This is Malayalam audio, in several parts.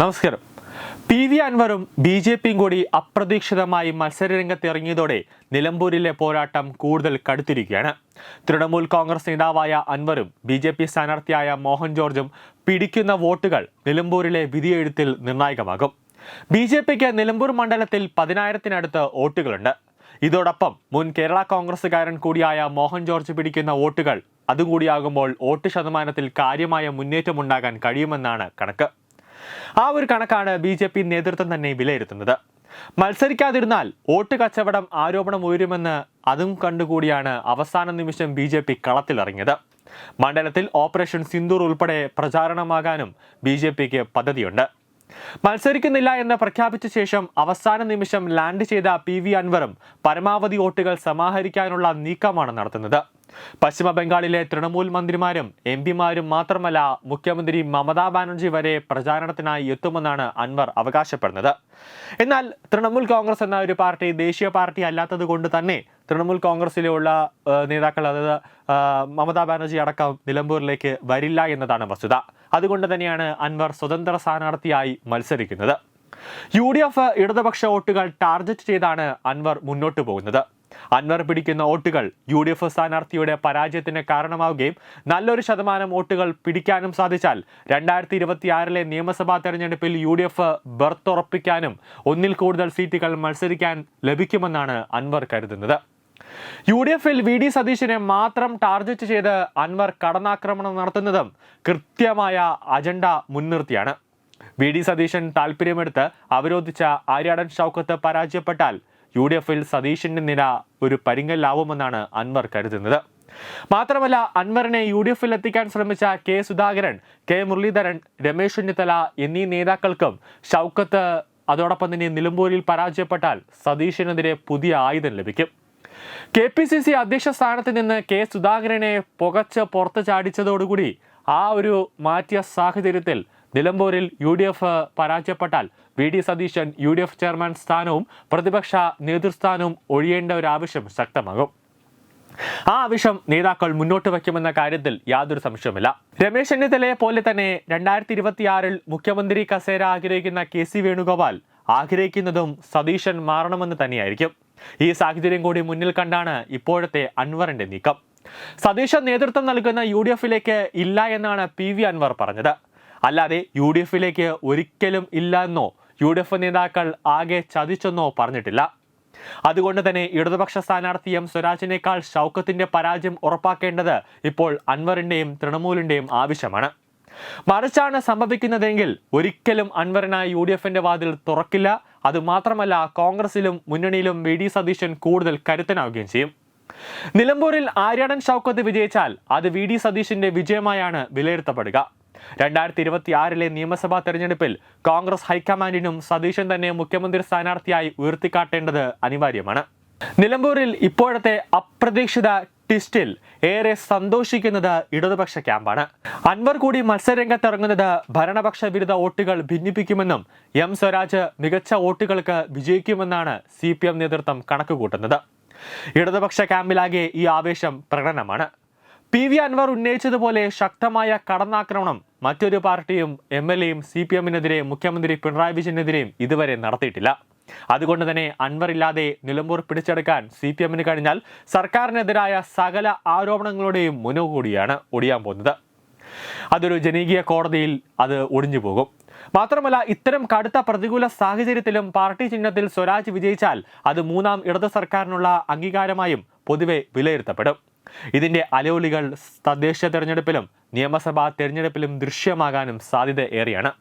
നമസ്കാരം. പി വി അൻവറും ബി ജെ പിയും കൂടി അപ്രതീക്ഷിതമായി മത്സരരംഗത്ത് ഇറങ്ങിയതോടെ നിലമ്പൂരിലെ പോരാട്ടം കൂടുതൽ കടുത്തിരിക്കുകയാണ്. തൃണമൂൽ കോൺഗ്രസ് നേതാവായ അൻവറും ബി ജെ പി സ്ഥാനാർത്ഥിയായ മോഹൻ ജോർജും പിടിക്കുന്ന വോട്ടുകൾ നിലമ്പൂരിലെ വിധിയെഴുത്തിൽ നിർണായകമാകും. ബി ജെ പിക്ക് നിലമ്പൂർ മണ്ഡലത്തിൽ പതിനായിരത്തിനടുത്ത് വോട്ടുകളുണ്ട്. ഇതോടൊപ്പം മുൻ കേരള കോൺഗ്രസുകാരൻ കൂടിയായ മോഹൻ ജോർജ് പിടിക്കുന്ന വോട്ടുകൾ അതുകൂടിയാകുമ്പോൾ വോട്ട് ശതമാനത്തിൽ കാര്യമായ മുന്നേറ്റമുണ്ടാകാൻ കഴിയുമെന്നാണ് കണക്ക്. ആ ഒരു കണക്കാണ് ബി ജെ പി നേതൃത്വം തന്നെ വിലയിരുത്തുന്നത്. മത്സരിക്കാതിരുന്നാൽ വോട്ട് കച്ചവടം ആരോപണം ഉയരുമെന്ന് അതും കണ്ടുകൂടിയാണ് അവസാന നിമിഷം ബി ജെ പി കളത്തിലിറങ്ങിയത്. മണ്ഡലത്തിൽ ഓപ്പറേഷൻ സിന്ദൂർ ഉൾപ്പെടെ പ്രചാരണമാകാനും ബി ജെ പിക്ക് പദ്ധതിയുണ്ട്. മത്സരിക്കുന്നില്ല എന്ന് പ്രഖ്യാപിച്ച ശേഷം അവസാന നിമിഷം ലാൻഡ് ചെയ്ത പി വി അൻവറും പരമാവധി വോട്ടുകൾ സമാഹരിക്കാനുള്ള നീക്കമാണ് നടത്തുന്നത്. പശ്ചിമ ബംഗാളിലെ തൃണമൂൽ മന്ത്രിമാരും എം പിമാരും മാത്രമല്ല മുഖ്യമന്ത്രി മമതാ ബാനർജി വരെ പ്രചാരണത്തിനായി എത്തുമെന്നാണ് അൻവർ അവകാശപ്പെടുന്നത്. എന്നാൽ തൃണമൂൽ കോൺഗ്രസ് എന്ന ഒരു പാർട്ടി ദേശീയ പാർട്ടി അല്ലാത്തത് കൊണ്ട് തന്നെ തൃണമൂൽ കോൺഗ്രസിലുള്ള നേതാക്കൾ അതായത് മമതാ ബാനർജി അടക്കം നിലമ്പൂരിലേക്ക് വരില്ല എന്നതാണ് വസ്തുത. അതുകൊണ്ട് തന്നെയാണ് അൻവർ സ്വതന്ത്ര സ്ഥാനാർത്ഥിയായി മത്സരിക്കുന്നത്. യു ഡി എഫ് ഇടതുപക്ഷ വോട്ടുകൾ ടാർഗറ്റ് ചെയ്താണ് അൻവർ മുന്നോട്ട് പോകുന്നത്. അൻവർ പിടിക്കുന്ന വോട്ടുകൾ യു ഡി എഫ് സ്ഥാനാർത്ഥിയുടെ പരാജയത്തിന് കാരണമാവുകയും നല്ലൊരു ശതമാനം വോട്ടുകൾ പിടിക്കാനും സാധിച്ചാൽ രണ്ടായിരത്തി ഇരുപത്തിയാറിലെ നിയമസഭാ തെരഞ്ഞെടുപ്പിൽ യു ഡി എഫ് ബർത്തുറപ്പിക്കാനും ഒന്നിൽ കൂടുതൽ സീറ്റുകൾ മത്സരിക്കാൻ ലഭിക്കുമെന്നാണ് അൻവർ കരുതുന്നത്. യു ഡി എഫിൽ വി ഡി സതീശിനെ മാത്രം ടാർഗറ്റ് ചെയ്ത് അൻവർ കടന്നാക്രമണം നടത്തുന്നതും കൃത്യമായ അജണ്ട മുൻനിർത്തിയാണ്. വി ഡി സതീശൻ താല്പര്യമെടുത്ത് അവരോധിച്ച ആര്യാടൻ ഷൗക്കത്ത് പരാജയപ്പെട്ടാൽ യു ഡി എഫിൽ സതീശന്റെ നില ഒരു പരിങ്ങലാവുമെന്നാണ് അൻവർ കരുതുന്നത്. മാത്രമല്ല അൻവറിനെ യു ഡി എഫിൽ എത്തിക്കാൻ ശ്രമിച്ച കെ സുധാകരൻ കെ മുരളീധരൻ രമേശ് ചെന്നിത്തല എന്നീ നേതാക്കൾക്കും ഷൗക്കത്ത് അതോടൊപ്പം തന്നെ നിലമ്പൂരിൽ പരാജയപ്പെട്ടാൽ സതീഷിനെതിരെ പുതിയ ആയുധം ലഭിക്കും. കെ പി സി സി അധ്യക്ഷ സ്ഥാനത്ത് നിന്ന് കെ സുധാകരനെ പുകച്ച് പുറത്ത് ചാടിച്ചതോടുകൂടി ആ ഒരു മാറ്റിയ സാഹചര്യത്തിൽ നിലമ്പൂരിൽ യു ഡി എഫ് പരാജയപ്പെട്ടാൽ V D Satheesan U D F chairman സ്ഥാനവും പ്രതിപക്ഷ നേതൃസ്ഥാനവും ഒഴിയേണ്ട ഒരു ആവശ്യം ശക്തമാകും. ആ ആവശ്യം നേതാക്കൾ മുന്നോട്ട് വയ്ക്കുമെന്ന കാര്യത്തിൽ യാതൊരു സംശയവുമില്ല. രമേശ് ചെന്നിത്തലയെ പോലെ തന്നെ രണ്ടായിരത്തി ഇരുപത്തിയാറിൽ മുഖ്യമന്ത്രി കസേര ആഗ്രഹിക്കുന്ന കെ സി വേണുഗോപാൽ ആഗ്രഹിക്കുന്നതും സതീശൻ മാറണമെന്ന് തന്നെയായിരിക്കും. ഈ സാഹചര്യം കൂടി മുന്നിൽ കണ്ടാണ് ഇപ്പോഴത്തെ അൻവറിന്റെ നീക്കം. സതീശൻ നേതൃത്വം നൽകുന്ന യു ഡി എഫിലേക്ക് ഇല്ല എന്നാണ് പി വി അൻവർ പറഞ്ഞത്. അല്ലാതെ യു ഡി എഫിലേക്ക് ഒരിക്കലും ഇല്ല എന്നോ യു ഡി എഫ് നേതാക്കൾ ആകെ ചതിച്ചെന്നോ പറഞ്ഞിട്ടില്ല. അതുകൊണ്ട് തന്നെ ഇടതുപക്ഷ സ്ഥാനാർത്ഥി എം സ്വരാജിനേക്കാൾ ഷൗക്കത്തിന്റെ പരാജയം ഉറപ്പാക്കേണ്ടത് ഇപ്പോൾ അൻവറിന്റെയും തൃണമൂലിന്റെയും ആവശ്യമാണ്. മറിച്ചാണ് സംഭവിക്കുന്നതെങ്കിൽ ഒരിക്കലും അൻവറിനായി യു ഡി എഫിന്റെ വാതിൽ തുറക്കില്ല. അതുമാത്രമല്ല കോൺഗ്രസിലും മുന്നണിയിലും വി ഡി സതീശൻ കൂടുതൽ കരുത്തനാവുകയും ചെയ്യും. നിലമ്പൂരിൽ ആര്യാടൻ ഷൗക്കത്ത് വിജയിച്ചാൽ അത് വി ഡി സതീശിന്റെ വിജയമായാണ് വിലയിരുത്തപ്പെടുക. രണ്ടായിരത്തി ഇരുപത്തി ആറിലെ നിയമസഭാ തെരഞ്ഞെടുപ്പിൽ കോൺഗ്രസ് ഹൈക്കമാൻഡിനും സതീശൻ തന്നെ മുഖ്യമന്ത്രി സ്ഥാനാർത്ഥിയായി ഉയർത്തിക്കാട്ടേണ്ടത് അനിവാര്യമാണ്. നിലമ്പൂരിൽ ഇപ്പോഴത്തെ അപ്രതീക്ഷിത ട്വിസ്റ്റിൽ ഏറെ സന്തോഷിക്കുന്നത് ഇടതുപക്ഷ ക്യാമ്പാണ്. അൻവർ കൂടി മത്സരരംഗത്തിറങ്ങുന്നത് ഭരണപക്ഷ വിരുദ്ധ വോട്ടുകൾ ഭിന്നിപ്പിക്കുമെന്നും എം സ്വരാജ് മികച്ച വോട്ടുകൾക്ക് വിജയിക്കുമെന്നാണ് സി പി എം നേതൃത്വം കണക്കുകൂട്ടുന്നത്. ഇടതുപക്ഷ ക്യാമ്പിലാകെ ഈ ആവേശം പ്രകടനമാണ്. പി വി അൻവർ ഉന്നയിച്ചതുപോലെ ശക്തമായ കടന്നാക്രമണം മറ്റൊരു പാർട്ടിയും എം എൽ എയും സി പി എമ്മിനെതിരെ മുഖ്യമന്ത്രി പിണറായി വിജയനെതിരെയും ഇതുവരെ നടത്തിയിട്ടില്ല. അതുകൊണ്ട് തന്നെ അൻവർ ഇല്ലാതെ നിലമ്പൂർ പിടിച്ചെടുക്കാൻ സി പി എമ്മിന് കഴിഞ്ഞാൽ സർക്കാരിനെതിരായ സകല ആരോപണങ്ങളുടെയും മുനുകൂടിയാണ് ഒടിയാൻ പോകുന്നത്. അതൊരു ജനകീയ കോടതിയിൽ അത് ഒടിഞ്ഞു പോകും. മാത്രമല്ല ഇത്തരം കടുത്ത പ്രതികൂല സാഹചര്യത്തിലും പാർട്ടി ചിഹ്നത്തിൽ സ്വരാജ് വിജയിച്ചാൽ അത് മൂന്നാം ഇടത് സർക്കാരിനുള്ള അംഗീകാരമായും പൊതുവെ വിലയിരുത്തപ്പെടും. ഇതിന്റെ അലോലികൾ തദ്ദേശ തെരഞ്ഞെടുപ്പിലും നിയമസഭാ തെരഞ്ഞെടുപ്പിലും ദൃശ്യമാകാനും സാധ്യത ഏറെയാണ്.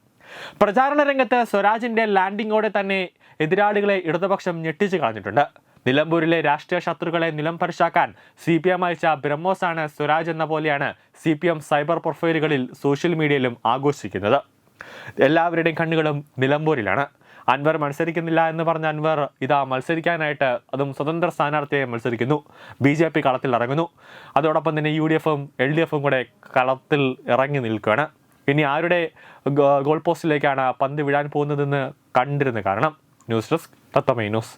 പ്രചാരണ രംഗത്ത് സ്വരാജിന്റെ ലാൻഡിങ്ങോടെ തന്നെ എതിരാളികളെ ഇടതുപക്ഷം ഞെട്ടിച്ചു കളഞ്ഞിട്ടുണ്ട്. നിലമ്പൂരിലെ രാഷ്ട്രീയ ശത്രുക്കളെ നിലം പരിശാക്കാൻ സി പി എം അയച്ച ബ്രഹ്മോസാണ് സ്വരാജ് എന്ന പോലെയാണ് സി പി എം സൈബർ പ്രൊഫൈലുകളിൽ സോഷ്യൽ മീഡിയയിലും ആഘോഷിക്കുന്നത്. എല്ലാവരുടെയും കണ്ണുകളും നിലമ്പൂരിലാണ്. അൻവർ മത്സരിക്കുന്നില്ല എന്ന് പറഞ്ഞ അൻവർ ഇതാ മത്സരിക്കാനായിട്ട് അതും സ്വതന്ത്ര സ്ഥാനാർത്ഥിയെ മത്സരിക്കുന്നു. ബി ജെ പി കളത്തിൽ ഇറങ്ങുന്നു. അതോടൊപ്പം തന്നെ യു ഡി എഫും എൽ ഡി എഫും കൂടെ കളത്തിൽ ഇറങ്ങി നിൽക്കുകയാണ്. ഇനി ആരുടെ ഗോൾ പോസ്റ്റിലേക്കാണ് പന്ത് വിടാൻ പോകുന്നതെന്ന് കണ്ടിരുന്ന കാരണം ന്യൂസ് ഡെസ്ക് തത്തമൈ ന്യൂസ്.